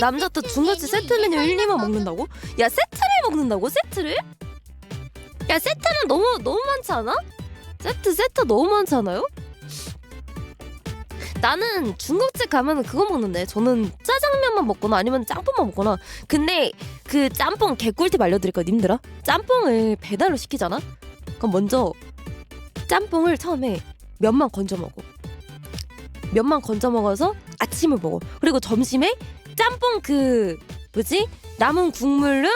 남자도 중국집 세트 메뉴 1, 2만 먹는다고? 야 세트를 먹는다고? 세트를? 야 세트는 너무 너무 많지 않아? 세트 세트 너무 많지 않아요? 나는 중국집 가면 그거 먹는데 저는 짜장면만 먹거나 아니면 짬뽕만 먹거나 근데 그 짬뽕 개꿀팁 알려드릴까요 님들아? 짬뽕을 배달로 시키잖아? 그럼 먼저 짬뽕을 처음에 면만 건져 먹어 면만 건져 먹어서 아침을 먹어 그리고 점심에 짬뽕 그 뭐지? 남은 국물을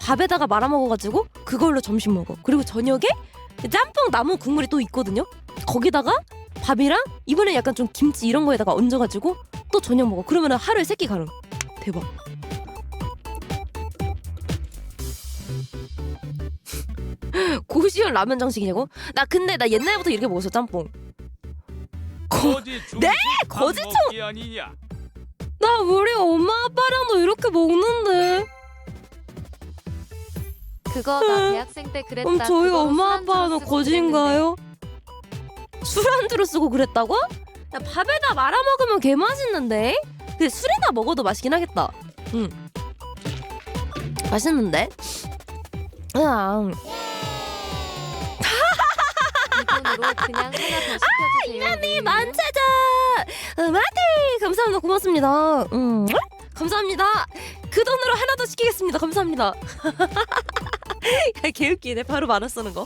밥에다가 말아 먹어가지고 그걸로 점심 먹어. 그리고 저녁에 짬뽕 남은 국물이 또 있거든요? 거기다가 밥이랑 이번에 약간 좀 김치 이런 거에다가 얹어가지고 또 저녁 먹어. 그러면 하루에 세끼 가능. 대박. 고시원 라면 정식이냐고? 나 근데 나 옛날부터 이렇게 먹었어 짬뽕 거지 네? 거지총! 먹기 아니냐? 나 우리 엄마 아빠랑도 이렇게 먹는데 그거 나 대학생 때 그랬다. 그럼 저희 그거로 엄마 술안주로 아빠는 쓰고 거지인가요? 술안주로 쓰고 그랬다고? 야, 밥에다 말아 먹으면 개 맛있는데? 근데 술에다 먹어도 맛있긴 하겠다. 응. 맛있는데? 그냥 그냥 하나 더 시켜주세요. 이만희 만차자 마티 감사합니다 고맙습니다. 음 감사합니다. 그 돈으로 하나 더 시키겠습니다. 감사합니다. 야, 개웃기네 바로 만원 쓰는 거.